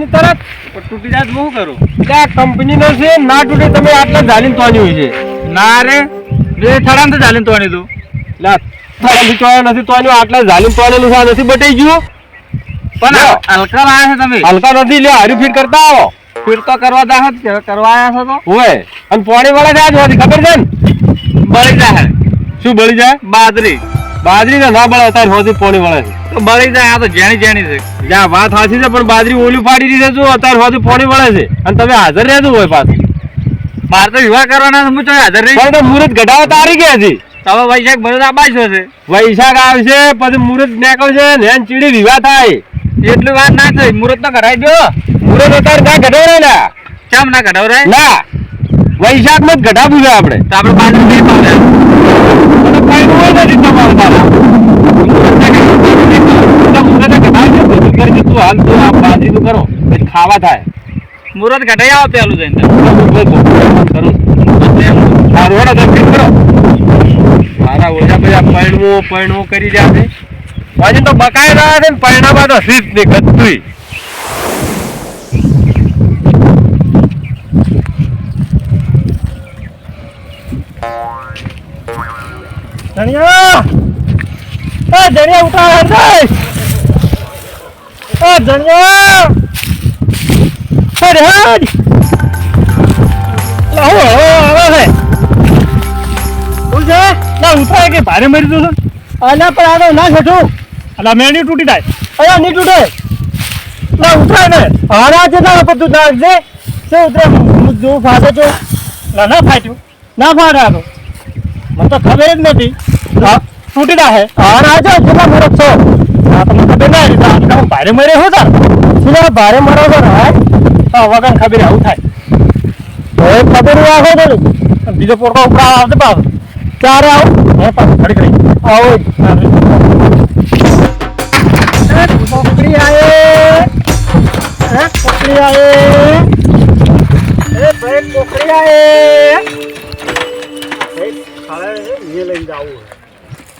ને તરત તૂટી જાય હું કરું? ત્યાં કંપનીનો છે ના તૂટે તમે આટલા ઝાલીને તોડ્યું છે. ના રે બે થડામ તો ચાલીને તોડી તું. લા તારાથી તોડ્યો નથી તોડ્યું આટલા ઝાલીને તોડેલું છે નથી બટાઈ ગયું. પણ. હલકા લાયા છે તમે. હલકા નથી લ્યો હારી ફીટ કરતા આવો. ફીટ તો કરવા દા છે કરવા આયા છો તો? હોય અને પોણી વાળા જાય ખબર છે ને? બળી જાય. શું બળી જાય? બાદરી બાજરી ને બળે અત્યારે હોતી પોણી વાળા છે. તો બળી જાય આ તો જેણી જેણી છે. જ્યાં વાત સાચી છે પણ બાજરી ઓલી ફાડી દીધે છે જો અત્યારે હોતી પોણી વળે છે. અને તમે હાજર રહેતું હોય પાછું. મારે તો વિવાહ કરવાના હું તો હાજર રહી પણ તો મુહૂર્ત ઘટાવા તારી ગયા છે હવે વૈશાખ ભરત આબાશો છે. વૈશાખ આવશે પછી મુહૂર્ત નીકળશે ને ચીડી વિવાહ થાય. એટલી વાત ના થઈ મુહૂર્ત તો કરાવી દો મુહૂર્ત અત્યારે ના ઘટાડે ના કેમ ના રે ના. વૈશાખમાં જ ગઢા છે આપણે. તો આપણે બાજુ નહીં પાડે અને હોય નથી તમારે તારા. પછી ખાવા થાય મુહૂર્ત કઢાઈ આવો પેલું જઈને. મારા ઓછા પછી આ પૈણવું પૈણવું કરી રહ્યા છે. તો બકાઈ રહ્યા છે ને પૈણા બાદ હસી જ નહીં ધણિયા! એ ધણિયા ઉઠા હરદાય એ! ધણિયા! હડ હડ લાવો આવે છે. શું છે. ના ઉઠાય કે ભારે મરી દો અલા પણ આ તો ના છઠું અલા મેણી તૂટી જાય. અલા નહીં તૂટે. ના ઉઠાય ને. હારા છે ના બધું દે. શું ઉતરે? જો ફાટે છો ના ના ફાટ્યું. ના ફાટે તો. મને તો ખબર જ નથી હા, તૂટી જાય હા રાજો કેટલા મૂર્ખ છો હા તમને ખબર ના હતી આ તમે ભારે મરે હો તાર શું ના ભારે મરો છો ને હા હા વગર ખબર આવું થાય હવે ખબર નહીં આવો તો બીજો પોરકો ઉપર આવશે પાછો ક્યારે આવું હે પાછું ઘડી ઘડી આવો પોકડી આયે હે પોકડી આયે એ ભાઈ પોકડી આયે ये लग जाओ ये भाई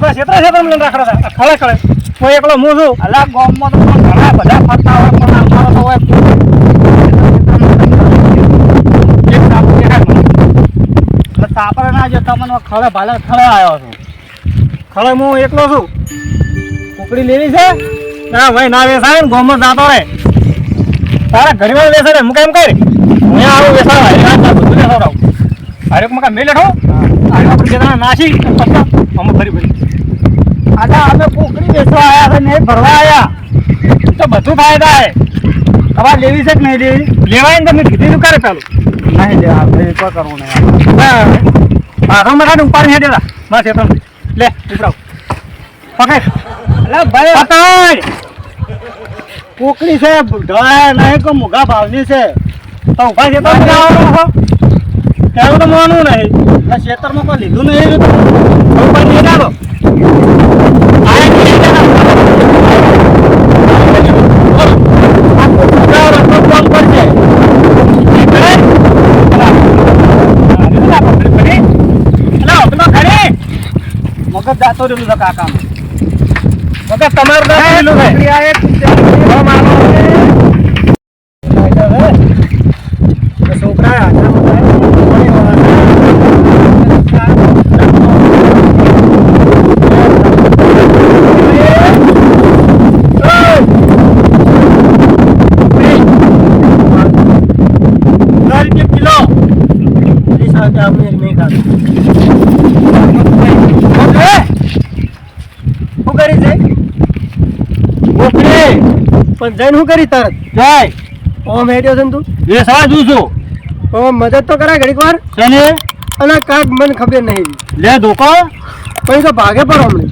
બધા છેતરા છેતરા મને રાખડા હતા એકલો હું છું. અલા ગામમાં તો ઘણા બધા ફરતા હોય પણ ના જતા મને ખળે ભાલે ખળે આવ્યો છું. ખળે હું એકલો છું. કુકડી લેવી છે? ના ભાઈ ના વેસાય ને ગામમાં જાતો રે તારા ઘડીમાં વેસે રે કરી? હું આવું વેસાવા. હરેક બધું વેસાવડાવું હરેક મકા મેં લઠો? આપણે નાસી. અમે ફરી ફરી. આજા અમે કોકડી બેસવા આવ્યા છે ને ભરવા આવ્યા તો બધું ફાયદા હે. તમારે લેવી છે કે નહીં લેવી? લેવાય ને તમે કીધી તું કરે પેલું નહીં લેવા ભાઈ કોઈ કરવું નહીં માથા માથા ઉપાડી હેડેલા બસ એ તો. લે ઉપડાવ. પકડ. અલા ભાઈ. પકડ. કોકડી છે ઢળાય નહીં કે મોઘા ભાવની છે. તો ઊભા છે તો આવવાનું છો એવું તો માનવું નહીં ખેતરમાં કોઈ લીધું નહીં નહીં ડાલો મગજ જાતો રહ્યું છે કાકા મગજ તમારું જાતો રહ્યું છે છોકરા કિલો એ સાથે આપણે નહીં ખાધું શું કરી છે ઓકે પણ જઈને શું કરી તરત જાય. ઓમ હેડ્યો છે તું? એ સવા જુ છું. ઓમ મદદ તો કરાય ઘડીક વાર. શેને? અને કાક મને ખબર નહીં. લે ધોકો. પણ તો ભાગે પર હમણે.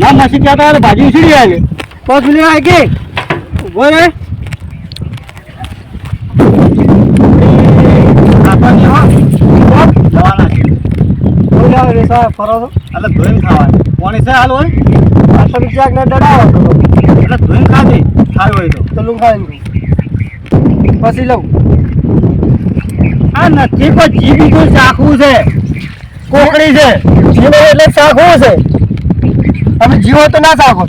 ના મસી કહેતા હોય તો ભાજી ઉછળી આવે ને પાંચ મિનિટ આ કે ઊભો રે ફરો એટલે ધોઈને ખાવાની. કોણી છે હાલ હોય. આ તો ને ડડાવો તો એટલે ધોઈને ખાધી ખાવી હોય તો. તો લું પછી લઉં. આ નથી પણ જીવી તો ચાખવું છે. કોકડી છે. જીવો એટલે ચાખવું છે. તમે જીવો તો ના ચાખો.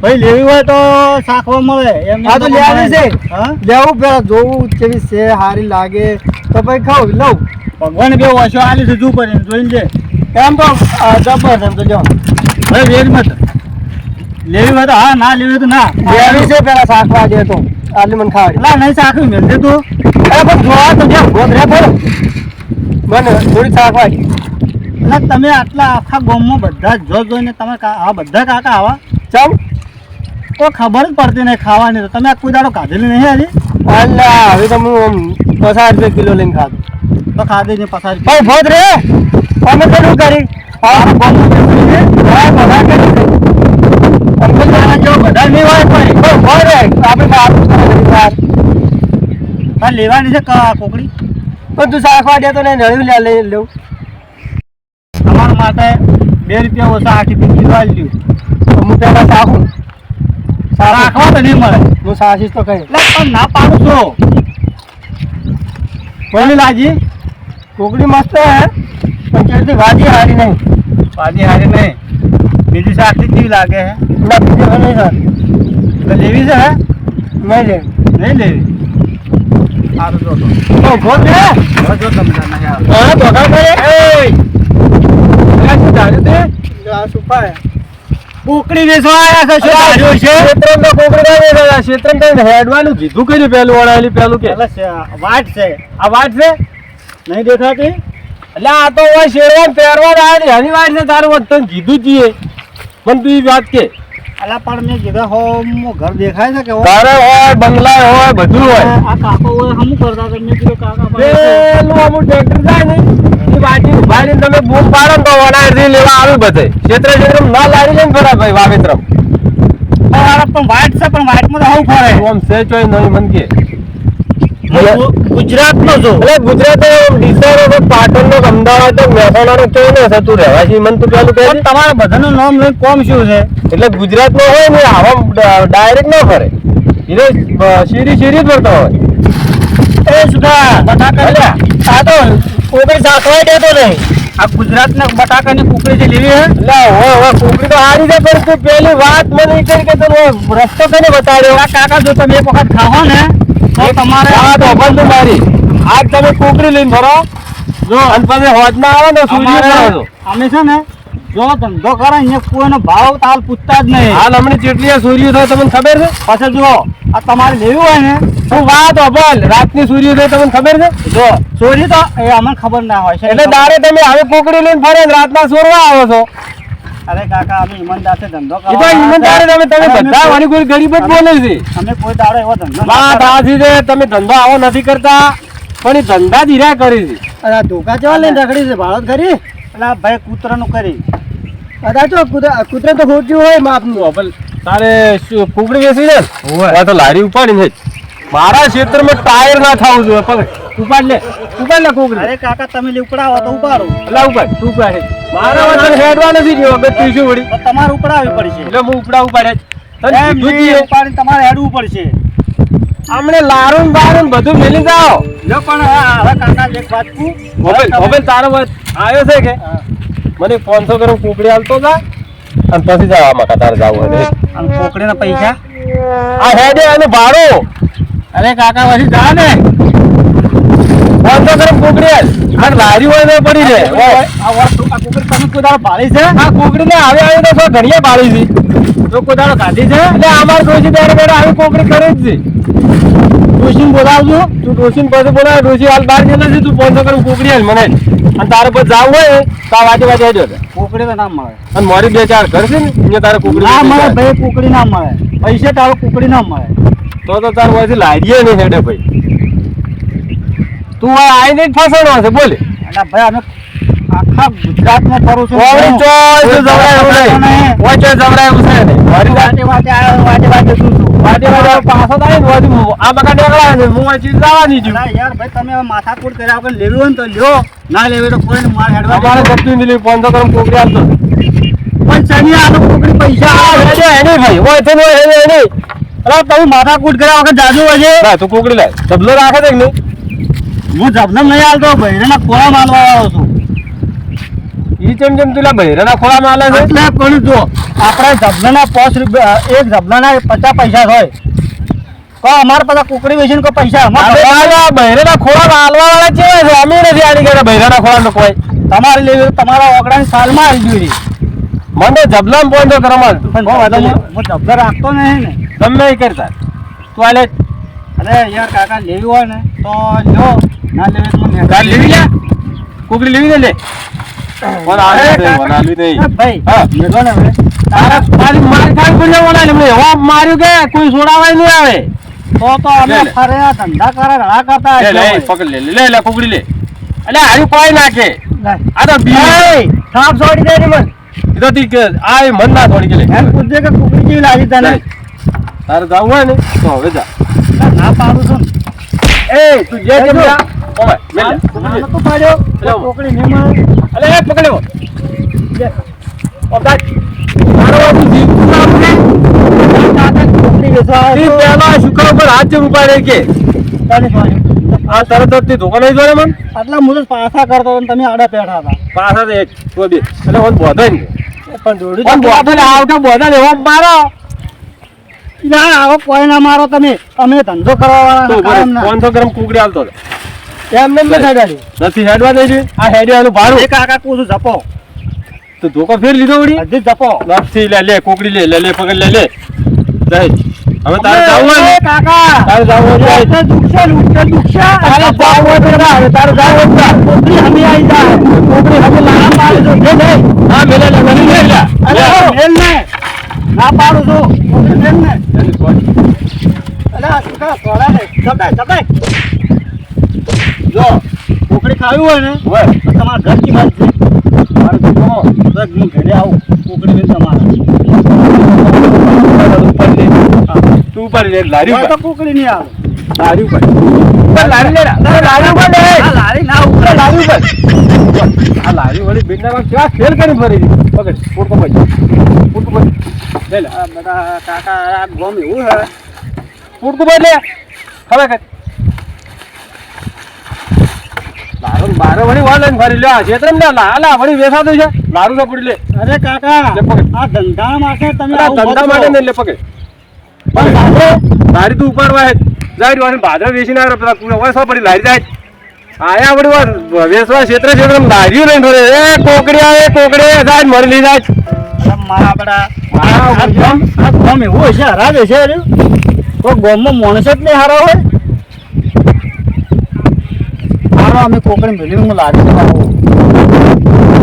ભાઈ લેવી હોય તો ચાખવા મળે. એમ હા, તો લેવાની છે. લેવું પેલા જોવું કેવી છે સારી લાગે. તો પછી ખાવ લઉં. ભગવાન બે વર્ષો આલી છે જુ કરીને જોઈને લે એમ તો આ જબર એમ તો લ્યો ભાઈ વેર મત લેવી હોય તો હા ના લેવી તો ના. લેવી છે પેલા શાકવા દે તો આલી મને ખાવા એટલે નહીં શાક મેળજે તું. અરે પણ જોવા તો જેમ ગોધરે બોલો મને થોડી શાકવા એટલે તમે આટલા આખા ગામમાં બધા જ જો જોઈને તમે આ બધા કાકા આવા? ચાલ કોઈ ખબર જ પડતી નહીં ખાવાની તો. તમે કોઈ દાડો કાઢેલી નહીં હજી? અલ્લા હવે તો હું પચાસ રૂપિયા કિલો લઈને ખાધું. તો ખાધી છે પચાસ ભાઈ ભોત રે. અમે તો શું કરી? હા હા લેવાની છે કોકડી પણ તું શાકવા દે તો ને નળ્યું લે લઈ લઉં તમારા માટે બે રૂપિયા ઓછા આખી પીકી લાવી લીધું હું પેલા સાખું સારા આખવા તો નહીં મળે હું સાચીશ તો કઈ. પણ ના પાડું છો. બોલી લાજી. કોકડી મસ્ત હે? પણ ભાજી હારી નહીં. ભાજી હારી નહીં. બીજી સાથી કેવી લાગે હે. ના બીજી નહીં સર તો લેવી છે હે? નહીં લે. નહીં લેવી? સારું જો તો. રે હવે જો તમે તાર નહીં આવે. હા ભગા કરે એ શું ધાર્યું તે? આ કોકડી વેચવા આવ્યા છે શું ધાર્યું છે? ક્ષેત્રમ તો કોકડી ના વેચાતા. ક્ષેત્રમ તો હેડવાનું કીધું કર્યું પેલું વળાયેલી પેલું કે. વાટ છે. આ વાત છે? નહીં દેખાતી? એટલે આ તો શેરવાન પહેરવા આવ્યા ને એની વાત છે તારું વાત તને કીધું જ છીએ પણ તું ઈ વાત કે? અલા પણ મેં કીધું હો મો ઘર દેખાય છે કે? ઘરે હોય બંગલા હોય બધું હોય. આ કાકો હોય હમ કરતા હતા? કીધું કાકા પેલું અમુક ટ્રેક્ટર જાય ને એ બાજી ઉભાડીને તમે બૂમ પાડો તો તો રી લેવા આવી બધે. ક્ષેત્ર ક્ષેત્ર ના લાડી લે ને ખરા ભાઈ વાવેતરમ. અરે પણ વાટ છે પણ વાટમાં તો હવું ફરે. તું આમ છે ચોય નહીં મન કે ગુજરાત નો જો. એટલે ગુજરાત ડીસાનો પાટણ અમદાવાદ મહેસાણા કેવું ને હશે તું રહેવાસી મન તું પેલું પણ તમારા બધાનું નામ લઈને કોમ શું છે? એટલે ગુજરાત નો હોય ને આવા ડાયરેક્ટ ન ફરે. એટલે શીરી શીરી જ ફરતો હોય. એ સુધા બટાકા આ તો કોકરી સાખવાય દેતો નહીં. આ ગુજરાત ના બટાકા ની કુકડી જે લેવી હે? એટલે હો કોકરી તો હારી છે પણ તું પેલી વાત મને કરી કે તને રસ્તો કને બતાડ્યો? આ કાકા જો તમે એક વખત ખાવો ને તો તમારે આ તો બંધ મારી. આજ તમે કોકરી લઈને ફરો. જો અને પછી હોજ ના આવે ને સૂર્ય. અમે છે ને જો ધંધો કરે અહીંયા કોઈનો ભાવ તાલ પૂછતા જ નહીં. હાલ હમણાં જેટલી સૂર્ય થાય તમને ખબર છે? પછી જુઓ આ તમારે લેવી હોય ને તું વાત બોલ. રાતની સૂર્ય થાય તમને ખબર છે? જો ચોરી તો એ અમને ખબર ના હોય છે. એટલે તમે હવે કોકડી લઈને ફરે રાતના સોરવા આવો છો. અરે કાકા અમે ઈમાનદારથી ધંધો એ તો ઈમાનદારે તમે તમે બધા કોઈ- કોઈ ગરીબ જ બોલે છે. અમે કોઈ દાડો એવો ધંધો વાત કર્યો. છે તમે ધંધો આવો નથી કરતા પણ એ ધંધા ધીરા કરી છે. અરે આ ધોકા જવા લઈને રખડી છે? ભાડો કરી એટલે ભાઈ કૂતરાનું કરી અદા તો કૂતરા તો ખોટ્યું હોય માપનું. પણ તારે કુકડી બેસી જાય આ તો લારી ઉપાડી છે. મારા ક્ષેત્રમાં ટાયર ના થવું જોઈએ. પણ ઉપાડ લે. ઉપાડ લે કુકડી અરે કાકા તમે લે ઉપડાવો તો ઉપાડો. એટલે ઉપાડ. તું ઉપાડે મારા વચન હેડવા નથી ગયો બે તું વળી. તમારે ઉપડાવવી પડશે. એટલે હું ઉપડા. ઉપાડે તમારે હેડવું પડશે. હમણે લારું બારું બધું મેલી જાઓ. જો પણ આ હવે કાકા એક વાત કુ મોબાઈલ મોબાઈલ તારો વાત આવ્યો છે કે. મને પાંચસો કરું કુકડી આલતો જા અને પછી જાવ આમાં કતાર જાવું અને. અને કોકડીના પૈસા? આ હેડે અને ભાડો. અરે કાકા પછી જા ને. પાંચસો કરું કુકડી આલ. અને લારી હોય ને પડી રે. આ વાત આ કોકડી તમે કોઈ બાળી છે? આ કુકડી ને આવે આવે તો ઘડિયા બાળી છે. કોઈ દાડો કાઢી છે. એટલે અમાર ડોસી ત્યારે બેડા આવી કોકડી કરે જ છે. ડોશીને બોલાવજો. તું ડોશી પાસે બોલાવે. ડોસી હાલ બહાર ગયેલો છે. તું ફોન કરું કોકડી હાલ મને. અને તારે પછી જાવ હોય તો આ વાજે વાજે હેડ્યો છે. કોકડી તો ના મળે. અને મારી બે ચાર ઘર છે ને અહીંયા તારે કોકડી ના મળે. ભાઈ કોકડી ના મળે. પૈસે તારો કોકડી ના મળે. તો તો તાર પછી લારીએ નહીં હેડે ભાઈ. તું આ આઈને જ ફસાડવા છે બોલે. ભાઈ અમે આખા ગુજરાતમાં ફરું છું હું. ચોય જવરાય ઉસે. ઓય ચોય જવરાય ઉસે છે. મારી વાટે વાટે આવ્યો, વાટે વાટે શું છું? વાટે વાટે પાછો થાય ને વળી આ બકા નીકળ્યા ને હું આ ચીજ લાવવાની છું. યાર ભાઈ તમે માથાકૂટ કર્યા વગર લેવી હોય ને તો લ્યો ના લેવી તો કોઈને માર હેડવા દેજો. ગપતું નહીં તો પણ શનિ આનો કોકડી પૈસા આ આવે. હેડે હેડે ભાઈ ઓય તો ઓય હેડે હેડે અલા તમે માથાકૂટ કર્યા વગર જાજુ હશે ના તું કોકડી લાય ડબલો રાખે છે કે નહીં હું જબલમ નહીં હાલતો ભાઈ ખોળા માલવા આવ્યો છું ઈ જેમ ચમ તુલા બહેરાના ખોળામાં આલે છે. એટલે પણ જો આપણે જબલાના પાંચ રૂપિયા એક જબલાના પચાસ પૈસા હોય. કો અમારે પાસે કુકડી વેચીને કોઈ પૈસા અમારે બહેરાના ખોળામાં આલવા વાળા છે? અમે નથી આની કે બહેરાના ખોળામાં કોઈ. તમારે લેવી તમારા ઓગળાની સાલમાં આવી જોઈએ મને તો જબલામ પોઈન્ટ કરવા પણ હું હું જબલા રાખતો નહીં ને. ગમે એ કરતા. તું આલે અરે યાર કાકા લેવી હોય ને તો લ્યો ના લેવી તો લેવી લે. કુકડી લેવી ને લે. માર્યું કે કોઈ છોડાવાય નહીં આવે. તો તો અમે લે, લે. ફરે ધંધા કરે ઘણા કરતા લે લે પકડ લે લે લે કુકડી લે. અલે હારી કોઈ નાખે. આ તો બી સાપ છોડી દે ને મન. એ તો તી કે આ એ મન ના થોડી લે એમ પૂછજે કે કુકડી કેવી લાગી તને. લે. તારે જવું હોય ને તો હવે જા. ના પાડું છું. એ તું જે કેમ જા ઓય મેલ લે. પાડ્યો. કોકડી નહીં અલે એ પકડ્યો. ઓ દાદ મારો બાપુ જીવતું આપણે કોકડી વેચવા તી આવ્યો પહેલા શુક્ર હાથ જેમ ઉપાડે કે? તો આ તરત જ તી ધોકા નહીં જોડે મન આટલા મુજબ પાછા કરતો તમે આડા પેઠા હતા. પાછા તો એક તો બે. એટલે ઓન બોધે ને પણ દોડી ઓન બોધે ને આવતા બોધે મારો. ના આવો કોઈ ના મારો તમે. અમે ધંધો કરવા વાળા ગ્રામ કુકડી આવતો હતો. એમને એમ નથી અડાડ્યું. નથી હેડવા દે છે આ હેડવાનું ભાડું એ કાકા પૂછું જપો તો ધોકો ફેર લીધો વળી હજી જપો નથી લે લે કોકડી લે લે લે પકડ લે લે જય હવે તારે જાવું હોય કાકા તારે જાવું હોય લૂંટે દુખશે, લૂંટે દુખશે. તારે જાવું હોય તો હવે તારે જાવું હોય કોકડી હમી આઈ જાય. કોકડી હમી ના પાડું જો લે, લે. હા મેલે લે મેલે લે લે અરે, મેલ ને. ના પાડું છું. કોકડી મેલ ને. અરે, છોકરા સોડા ને. ચપાય, ચપાય. જો કોકડી ખાવી હોય ને હોય. તો તમારા ઘર કી બાજુ છે. મારે તો કહો. તો હું ઘરે આવું કોકડી લઈને તમારા. તું ઉપર લે લારી તો કોકડી નહીં આવે. લારી ઉપર. લારી લે લારી ઉપર લે આ લારી ના ઉપર. લારી ઉપર. આ લારી વળી બેટના કેવા ખેલ કરી ફરી પકડ ફોટો પછી ફોટો પછી લે. બધા કાકા આ ગોમ એવું હે. ફૂટકું ભાઈ લે. હવે કર લારું વળી વાળ લઈને ફરી લે આ છેતરમ લે લાલા વળી વેસાતું છે મારું ના પડી લે. અરે કાકા આ ધંધા માટે તમે આ ધંધા માટે. લે પણ લારી તું લારી વાળી બાજરા વેચીને પેલા હોય પડી લારી જાય. આયા વળી વાર વેચવા ક્ષેત્ર ક્ષેત્ર લારીઓ લઈને ફરે. એ કોકડી આવે કોકડી જાય મરી લઈ જાય. મારા બડા આ ગોમ એવું હશે હશે અરે કોઈ ગોમમાં માણસ જ નહીં હારા હોય હારો અમે કોકડી મેળવી હું આવું